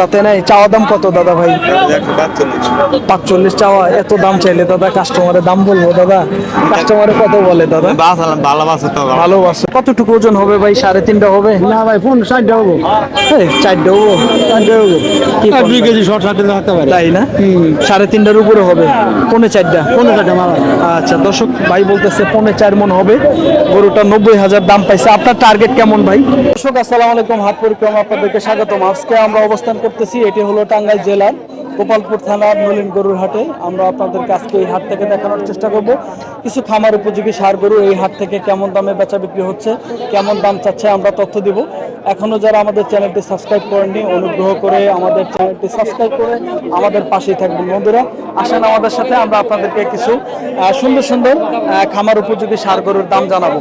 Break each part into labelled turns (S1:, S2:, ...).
S1: দাঁতে নাই চাওয়া দাম কত দাদা ভাই? পাঁচচল্লিশ চাওয়া এত দাম চাইলে দাদা কাস্টমারের দাম বলব দাদা? কাস্টমারে কত বলে দাদা?
S2: ভালোবাসে। তো
S1: ভালোবাসে কতটুকু ওজন হবে ভাই? সাড়ে তিনটা হবে?
S3: না ভাই ফোন ষাটটা হব।
S1: চারটে হব?
S3: দুই কেজি শর্ট থাকতে পারে।
S1: তাই না? সাড়ে তিনটার উপরে হবে। পৌনে চারটা? আচ্ছা দর্শক ভাই বলতেছে পৌনে চার মন হবে। গরুটা নব্বই হাজার দাম পাইছে। আপনার টার্গেট কেমন ভাই? দর্শক আসসালামু আলাইকুম। পরিক্রমা আপনাদেরকে স্বাগতম। আজকে আমরা অবস্থান করতেছি, এটি হলো টাঙ্গাইল জেলার গোপালপুর থানার নলিন গরুর হাটে। আমরা আপনাদেরকে আজকে এই হাট থেকে দেখানোর চেষ্টা করব। কিছু খামার উপযোগী সার গরু এই হাট থেকে কেমন দামে বেচা বিক্রি হচ্ছে, কেমন দাম চাচ্ছে আমরা তথ্য দিব। এখনও যারা আমাদের চ্যানেলটি সাবস্ক্রাইব করেননি, অনুগ্রহ করে আমাদের চ্যানেলটি সাবস্ক্রাইব করে আমাদের পাশেই থাকবেন। বন্ধুরা, আসেন আমাদের সাথে, আমরা আপনাদেরকে কিছু সুন্দর সুন্দর খামার উপযোগী সার গরুর দাম জানাব।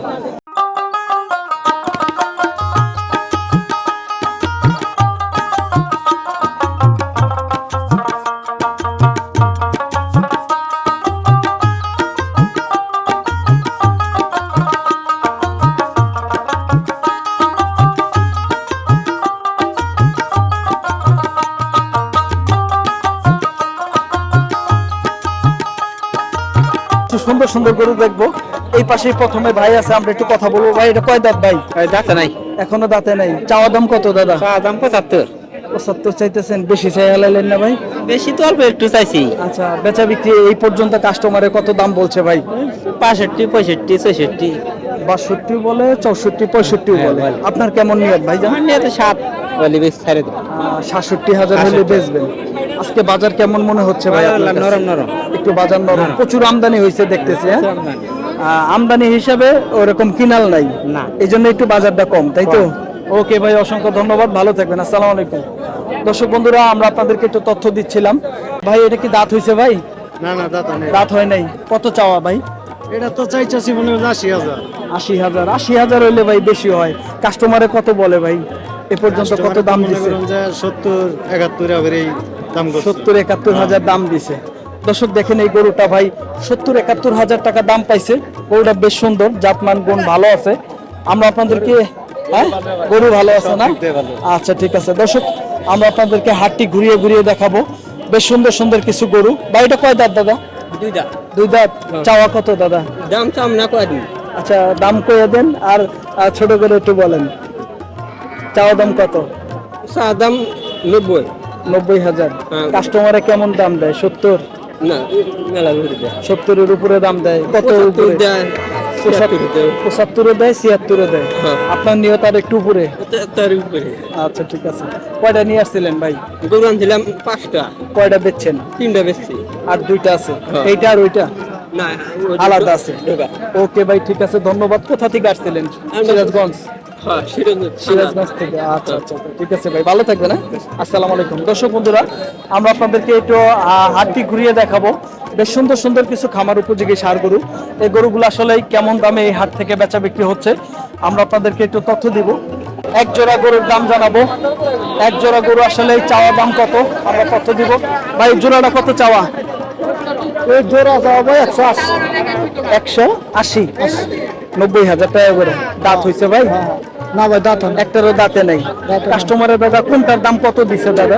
S1: সুন্দর সুন্দর গরু দেখব। এই পাশেই প্রথমে ভাই আছে আমরা একটু কথা বলব। ভাই এটা কয় দাঁত ভাই?
S2: দাঁতে নাই।
S1: এখনও দাঁতে নাই। চাওয়া দাম কত দাদা?
S2: দাম পঁচাত্তর।
S1: পঁচাত্তর চাইতেছেন। বেশি চাই না ভাই?
S2: বেশি তো অল্প একটু চাইছি।
S1: আচ্ছা বেচা বিক্রি এই পর্যন্ত কাস্টমারে কত দাম বলছে ভাই?
S2: পাঁষট্টি পঁয়ষট্টি ছয়ষট্টি।
S1: বাষট্টি বলে চৌষট্টি পঁয়ষট্টি
S2: হ্যাঁ,
S1: বলে। আপনার কেমন নিয়ত ভাই জানেন
S2: আমার নিয়ে সাত বলি বেশ ছেড়ে
S1: সাতষট্টি হাজার হলে বেচবেন। আজকে বাজার কেমন মনে হচ্ছে ভাই?
S2: নরম নরম।
S1: একটু বাজার নরম। প্রচুর আমদানি হয়েছে দেখতেছি হ্যাঁ?
S2: আমদানি।
S1: হিসাবে ওরকম কিনাল নাই।
S2: না।
S1: এই জন্য একটু বাজারটা কম তাই তো? ওকে ভাই অসংখ্য ধন্যবাদ। ভালো থাকবেন। আসসালামু আলাইকুম। দর্শক বন্ধুরা আমরা আপনাদেরকে একটু তথ্য দিচ্ছিলাম। ভাই এটা কি দাঁত হয়েছে ভাই?
S3: না না নেই
S1: দাঁত হয় নাই। কত চাওয়া ভাই?
S3: এটা তো চাইছি মনে হয় আশি হাজার।
S1: আশি হাজার। আশি হাজার হইলে ভাই বেশি হয়। কাস্টমারে কত বলে ভাই? এ পর্যন্ত কত দাম
S3: যে সত্তর একাত্তর
S1: সত্তর একাত্তর হাজার দাম দিছে। দর্শক দেখেন এই গরুটা ভাই সত্তর একাত্তর হাজার টাকা দাম পাইছে। গরুটা বেশ সুন্দর জাতমান গুণ ভালো আছে। আমরা আপনাদেরকে হ্যাঁ গরু ভালো আছে না? আচ্ছা ঠিক আছে। দর্শক আমরা আপনাদেরকে হাটটি ঘুরিয়ে ঘুরিয়ে দেখাবো। বেশ সুন্দর সুন্দর কিছু গরু। এটা কয় দাঁত দাদা?
S2: দুই দাম
S1: দুই দাঁত? চাওয়া কত দাদা?
S2: দাম চাম না কয়দিন
S1: আচ্ছা দাম কয়ে দেন আর আর ছোট করে একটু বলেন। চাওয়া দাম কত?
S2: চা দাম নব্বই।
S1: নব্বই হাজার। কাস্টমারে কেমন দাম দেয়? সত্তর? সত্তরের উপরে দাম দেয়। কত
S2: পঁচাত্তর
S1: উপরে?
S2: দেয় ছিয়াত্তর দেয়। হ্যাঁ।
S1: আপনার নিয়ত আর একটু উপরে?
S2: তার উপরে।
S1: আচ্ছা ঠিক আছে। কয়টা নিয়ে আসছিলেন ভাই?
S2: গরু আনছিলাম পাঁচটা।
S1: কয়টা বেচছেন?
S2: তিনটা বেশি
S1: আর দুইটা আছে।
S2: হ্যাঁ।
S1: এইটা আর ওইটা? আলাদা আছে। ওকে ভাই ঠিক আছে। ধন্যবাদ। কোথা থেকে আসছিলেন? সিরাজগঞ্জ।
S2: সিরাজগঞ্জ
S1: থেকে আচ্ছা আচ্ছা আচ্ছা, ঠিক আছে ভাই ভালো থাকবেন হ্যাঁ? আসসালামু আলাইকুম। দর্শক বন্ধুরা আমরা আপনাদেরকে একটু আহ, হাটটি ঘুরিয়ে দেখাবো। বেশ সুন্দর সুন্দর কিছু খামার উপযোগী সার গরু। এই গরুগুলো আসলে কেমন দামে এই হাট থেকে বেচা বিক্রি হচ্ছে? আমরা আপনাদেরকে একটু তথ্য দিব। এক জোড়া গরুর দাম জানাব। এক জোড়া গরু আসলে চাওয়া দাম কত? আমরা তথ্য দিব। ভাই জোড়াটা কত চাওয়া?
S3: এই জোড়া ভাই একশো আশি।
S1: একশো আশি? নব্বই হাজার টাকা করে। দাঁত হয়েছে ভাই?
S3: না ভাই দাঁত
S1: একটারও দাঁতে নাই। কাস্টমারের দাদা কোনটার দাম কত দিছে দাদা?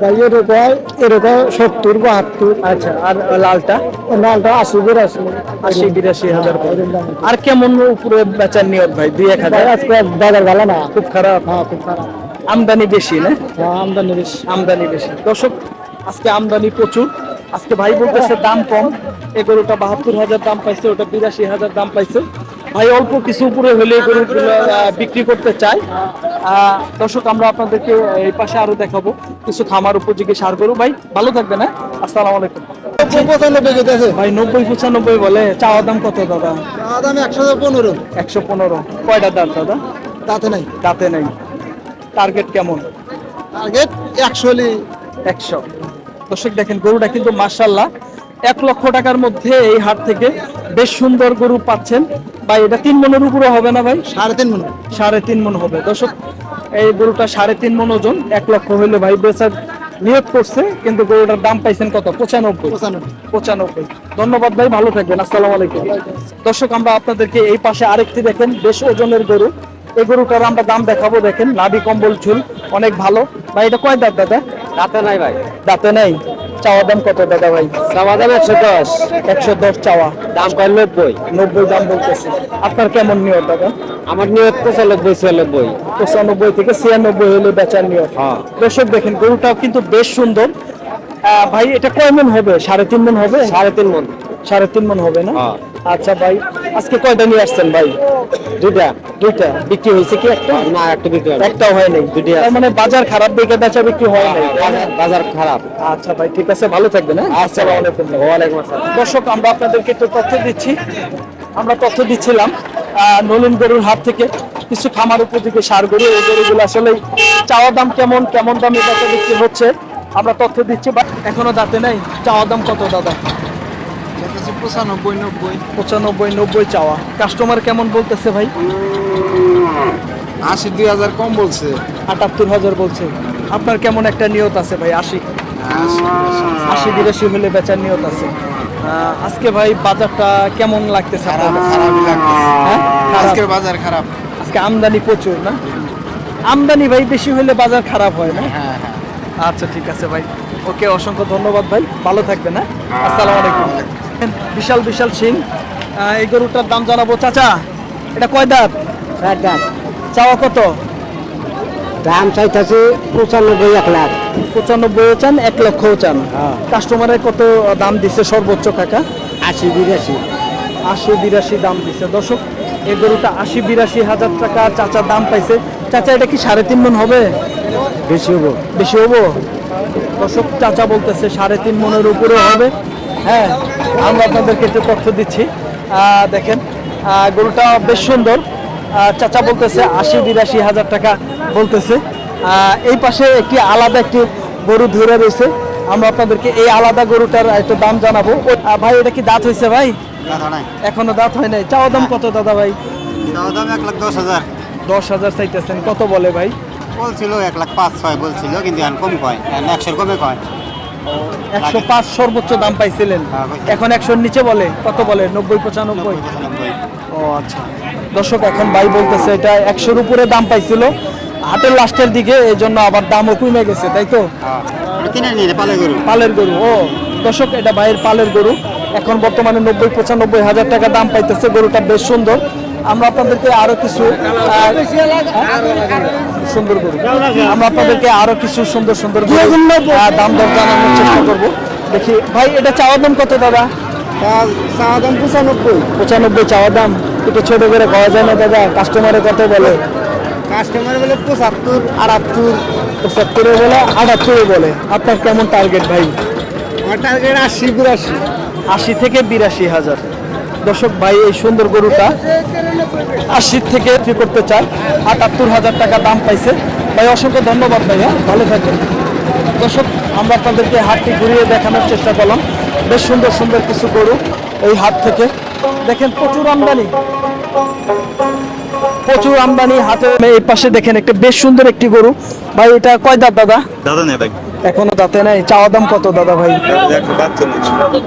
S3: ভাই এরকম এরকম সত্তর বাহাত্তর।
S1: আচ্ছা আর লালটা?
S3: নালটা আশি বিরাশি।
S1: আশি বিরাশি হাজার আর কেমন উপরে বেচার নিয়ত ভাই? দুই এক হাজার?
S3: আজকে বাজার ভালো না।
S1: খুব খারাপ?
S3: হ্যাঁ খুব খারাপ।
S1: আমদানি বেশি না?
S3: হ্যাঁ আমদানি বেশি।
S1: আমদানি বেশি। দর্শক আজকে আমদানি প্রচুর। আজকে ভাই বলতেছে দাম কম। এই গরুটা বাহাত্তর হাজার দাম পাইছে ওটা বিরাশি হাজার দাম পাইছে। ভাই অল্প কিছু উপরে হলে গরুগুলো বিক্রি করতে চাই দর্শক আমরা আপনাদেরকে এই পাশে আরও দেখাবো। কিছু খামার উপযোগী সার গরু। ভাই ভালো থাকবে হ্যাঁ? আসসালামু আলাইকুম। ভাই নব্বই পঁচানব্বই বলে চাওয়া দাম কত দাদা?
S3: দাম একশো পনেরো।
S1: একশো পনেরো। কয়টা দাঁত দাদা?
S3: তাতে নাই।
S1: নেই। টার্গেট কেমন?
S3: টার্গেট একশো
S1: একশো। দর্শক দেখেন গরুটা কিন্তু মার্শাল্লাহ এক লক্ষ টাকার মধ্যে এই হাট থেকে বেশ সুন্দর গরু পাচ্ছেন। ভাই এটা তিন মনের উপরে হবে না ভাই?
S3: সাড়ে তিন মনে।
S1: সাড়ে তিন মন হবে। দর্শক এই গরুটা সাড়ে তিন মন ওজন এক লক্ষ হইলে ভাই বেচার নিয়োগ করছে কিন্তু গরুটার দাম পাইছেন কত? পঁচানব্বই।
S3: পঁচানব্বই।
S1: ধন্যবাদ ভাই ভালো থাকবেন। আসসালামু আলাইকুম। দর্শক আমরা আপনাদেরকে এই পাশে আরেকটি দেখেন বেশ ওজনের গরু। এই গরুটার আমরা দাম দেখাবো দেখেন নাভি কম্বল ঝুল অনেক ভালো। ভাই এটা কয় দাঁত দাদা?
S2: রাতে নাই ভাই।
S1: দাঁতে নেই? চাওয়া দাম কত দাদা ভাই?
S2: চাওয়া দাম একশো দশ।
S1: একশো দশ চাওয়া।
S2: দাম কয় নব্বই?
S1: নব্বই দাম বলতেছে। আপনার কেমন নিয়ত দাদা?
S2: আমার নিয়ত পঁচানব্বই ছিয়ানব্বই।
S1: পঁচানব্বই থেকে ছিয়ানব্বই হলে বেচার নিয়ত।
S2: হ্যাঁ।
S1: দর্শক দেখেন গরুটাও কিন্তু বেশ সুন্দর। ভাই এটা কয় মন হবে? সাড়ে তিন মন হবে?
S2: সাড়ে তিন মন।
S1: সাড়ে তিন মন হবে না?
S2: হ্যাঁ।
S1: আচ্ছা ভাই আজকে কয়টা নিয়ে আসছেন ভাই?
S2: দুইটা।
S1: দুইটা। বিক্রি হয়েছে কি একটা?
S2: না একটা বিক্রি
S1: একটাও হয় নাই।
S2: দুইটাই আছে।
S1: মানে বাজার খারাপ দেখে বেচা বিক্রি হয় নাই।
S2: বাজার- খারাপ।
S1: আচ্ছা ভাই ঠিক আছে ভালো থাকবেন হ্যাঁ? আসসালামু আলাইকুম।
S2: ওয়ালাইকুম আসসালাম।
S1: দর্শক আমরা আপনাদেরকে একটু তথ্য দিচ্ছি। আমরা তথ্য দিচ্ছিলাম আহ, নলিন গরুর হাত থেকে কিছু খামার উপযোগী সার গরু। এই গরুগুলো আসলে চাওয়া দাম কেমন কেমন দামে বেচা বিক্রি হচ্ছে? আমরা তথ্য দিচ্ছি বা এখনও দাঁতে নাই। চাওয়া দাম কত দাদা?
S3: পঁচানব্বই নব্বই।
S1: পঁচানব্বই নব্বই চাওয়া। কাস্টমার কেমন বলতেছে ভাই?
S3: আশি দুই হাজার কম বলছে।
S1: আটাত্তর হাজার বলছে। আপনার কেমন একটা নিয়ত আছে ভাই আশি? আশি বিরাশি হলে বেচার নিয়ত আছে। আজকে ভাই বাজারটা কেমন লাগতেছে? হ্যাঁ?
S3: আজকের বাজার খারাপ।
S1: আজকে আমদানি প্রচুর না? আমদানি ভাই বেশি হলে বাজার খারাপ হয় না?
S3: হ্যাঁ হ্যাঁ।
S1: আচ্ছা ঠিক আছে ভাই। ওকে অসংখ্য ধন্যবাদ ভাই। ভালো থাকবেন হ্যাঁ। আসসালামু আলাইকুম। বিশাল বিশাল সিং এই গরুটার দাম জানাব। চাচা এটা কয় দাঁত? চাওয়া কত?
S3: দাম চাইতেছে পঁচানব্বই এক লাখ।
S1: পঁচানব্বই চান এক লক্ষ চান। কাস্টমারের কত দাম দিছে সর্বোচ্চ কাকা?
S3: আশি বিরাশি।
S1: আশি বিরাশি দাম দিছে। দর্শক এই গরুটা আশি বিরাশি হাজার টাকা চাচা দাম পাইছে। চাচা এটা কি সাড়ে তিন মন হবে?
S3: বেশি হব।
S1: বেশি হব? দর্শক চাচা বলতেছে সাড়ে তিন মনের উপরে হবে। হ্যাঁ আমরা আপনাদেরকে একটু তথ্য দিচ্ছি। দেখেন গরুটা বেশ সুন্দর। চাচা বলতেছে আশি বিরাশি হাজার টাকা বলতেছে। এই পাশে একটি আলাদা একটি গরু ধরে রয়েছে। আমরা আপনাদেরকে এই আলাদা গরুটার একটু দাম জানাব। ভাই এটা কি দাঁত হয়েছে ভাই? এখনও দাঁত হয় নাই। চাওয়া দাম কত দাদা ভাই?
S3: দাম এক লাখ দশ হাজার।
S1: দশ হাজার চাইতেছেন। কত বলে ভাই?
S3: বলছিল এক লাখ পাঁচ ছয় বলছিল কিন্তু কম কয়। একশোর কমে কয়।
S1: একশো পাঁচ সর্বোচ্চ দাম পাইছিলেন।
S3: হ্যাঁ,
S1: এখন একশোর নিচে বলে কত বলে? নব্বই পঁচানব্বই? ও আচ্ছা। দর্শক এখন ভাই বলতেছে এটা একশোর উপরে দাম পাইছিল। হাটের লাস্টের দিকে এই জন্য আবার দামও কমে গেছে তাই তো?
S3: হ্যাঁ।
S1: পালের গরু ও। দর্শক এটা ভাইয়ের পালের গরু। এখন বর্তমানে নব্বই পঁচানব্বই হাজার টাকা দাম পাইতেছে গরুটা বেশ সুন্দর। আমরা আপনাদেরকে আরও কিছু সুন্দর গরু আমরা আপনাদেরকে আরও কিছু সুন্দর সুন্দর দাম দর জানানোর চেষ্টা করব। দেখি ভাই এটা চাওয়া দাম কত দাদা?
S3: চা দাম পঁচানব্বই।
S1: পঁচানব্বই চাওয়া দাম একটু ছোট করে খাওয়া যায় না দাদা কাস্টমারে কত বলে?
S3: কাস্টমার বলে পঁচাত্তর আটাত্তর।
S1: পঁচাত্তরে বলে আটাত্তরে বলে। আপনার কেমন টার্গেট ভাই?
S3: আমার টার্গেট আশি বিরাশি।
S1: আশি থেকে বিরাশি হাজার। দর্শক ভাই, এই সুন্দর গরুটা আশি থেকে বিক্রি করতে চায়। আটাত্তর হাজার টাকা দাম পাইছে। ভাই, অসংখ্য ধন্যবাদ ভাইয়া। ভালো থাকবেন। দর্শক, আমরা আপনাদেরকে হাটটি ঘুরিয়ে দেখানোর চেষ্টা করলাম। বেশ সুন্দর সুন্দর কিছু গরু এই হাট থেকে। দেখেন, প্রচুর আমদানি। প্রচুর আমদানি হাতে এই পাশে দেখেন, একটা বেশ সুন্দর একটি গরু। ভাই, এটা কয় দাদা?
S4: দাদা নেই ভাই
S1: এখনও দাঁতে নাই। চাওয়া দাম কত দাদা ভাই?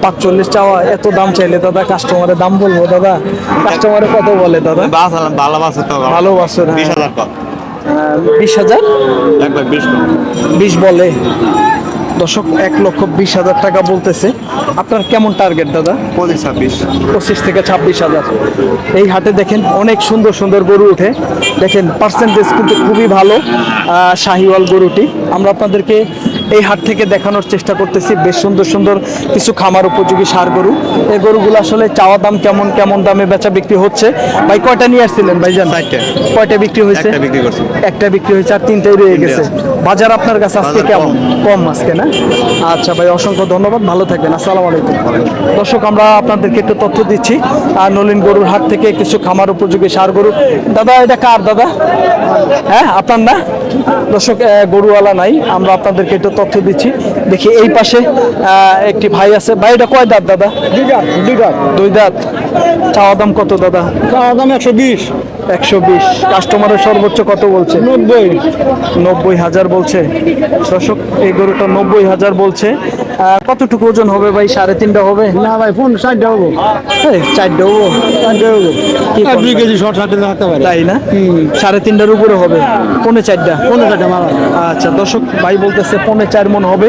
S4: পাঁচচল্লিশ।
S1: চাওয়া এত দাম চাইলে দাদা কাস্টমারের দাম বলব দাদা? কাস্টমারে কত বলে দাদা?
S4: বাস আলাম ভালো বাস তো
S1: ভালো হ্যাঁ।
S4: বিশ হাজার
S1: বিশ হাজার?
S4: বিশ
S1: বলে। দশক এক লক্ষ বিশ হাজার টাকা বলতেছে। আপনার কেমন টার্গেট দাদা?
S4: পঁচিশ ছাব্বিশ।
S1: পঁচিশ থেকে ছাব্বিশ হাজার। এই হাটে দেখেন অনেক সুন্দর সুন্দর গরু উঠে দেখেন পার্সেন্টেজ কিন্তু খুবই ভালো শাহিওয়াল গরুটি। আমরা আপনাদেরকে এই হাট থেকে দেখানোর চেষ্টা করতেছি। বেশ সুন্দর সুন্দর কিছু খামার উপযোগী সার গরু। এই গরুগুলো আসলে চাওয়া দাম কেমন কেমন দামে বেচা বিক্রি হচ্ছে? ভাই কয়টা নিয়ে আসছিলেন ভাই জান কয়টা বিক্রি হয়েছে?
S4: একটা বিক্রি
S1: হয়েছে আর তিনটাই রয়ে গেছে। বাজার আপনার কাছে আজকে কেমন?
S4: কম।
S1: কম আজকে না? আচ্ছা ভাই অসংখ্য ধন্যবাদ। ভালো থাকবেন আসসালামু আলাইকুম। দর্শক আমরা আপনাদেরকে একটু তথ্য দিচ্ছি। আর নলিন গরুর হাট থেকে কিছু খামার উপযোগী সার গরু। দাদা এটা কার দাদা? হ্যাঁ আপনার না? দর্শক গরুওয়ালা নাই। আমরা আপনাদেরকে একটু তথ্য দিচ্ছি। দেখি এই পাশে আহ, একটি ভাই আছে। ভাইটা কয় দাঁত দাদা?
S3: দুই দাঁত। দুই
S1: দাঁত। চাওয়া দাম কত দাদা?
S3: চাওয়া দাম একশো বিশ।
S1: একশো বিশ কাস্টমারের সর্বোচ্চ কত বলছে?
S3: নব্বই।
S1: নব্বই হাজার বলছে। দর্শক এই গরুটা নব্বই হাজার বলছে। কতটুকু ওজন হবে ভাই? সাড়ে তিনটা হবে?
S3: না ভাই ফোন ষাটটা হব।
S1: চারটা হব?
S3: ষাটটা হব। দুই কেজি শর্ট ষাটটা থাকতে পারে।
S1: তাই না? সাড়ে তিনটার উপরে হবে। পৌনে চারটা?
S3: পনেরো ষাটটা মারা
S1: আচ্ছা দর্শক ভাই বলতেছে পৌনে চার মন হবে।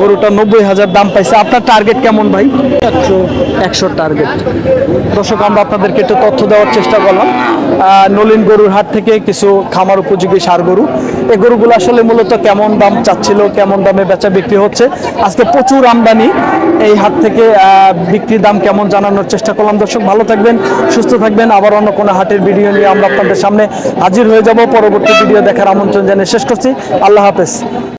S1: গরুটা নব্বই হাজার দাম পাইছে। আপনার টার্গেট কেমন ভাই?
S3: একশো।
S1: একশো টার্গেট দর্শক আমরা আপনাদেরকে একটু তথ্য দেওয়ার চেষ্টা করলাম। নলিন গরুর হাট থেকে কিছু খামার উপযোগী সার গরু। এই গরুগুলো আসলে মূলত কেমন দাম চাচ্ছিল, কেমন দামে বেচা বিক্রি হচ্ছে? আজকে প্রচুর আমদানি। এই হাট থেকে বিক্রির দাম কেমন জানানোর চেষ্টা করলাম। দর্শক, ভালো থাকবেন, সুস্থ থাকবেন। আবার অন্য কোনো হাটের ভিডিও নিয়ে আমরা আপনাদের সামনে হাজির হয়ে যাব। পরবর্তী ভিডিও দেখার আমন্ত্রণ জানিয়ে শেষ করছি। আল্লাহ হাফেজ।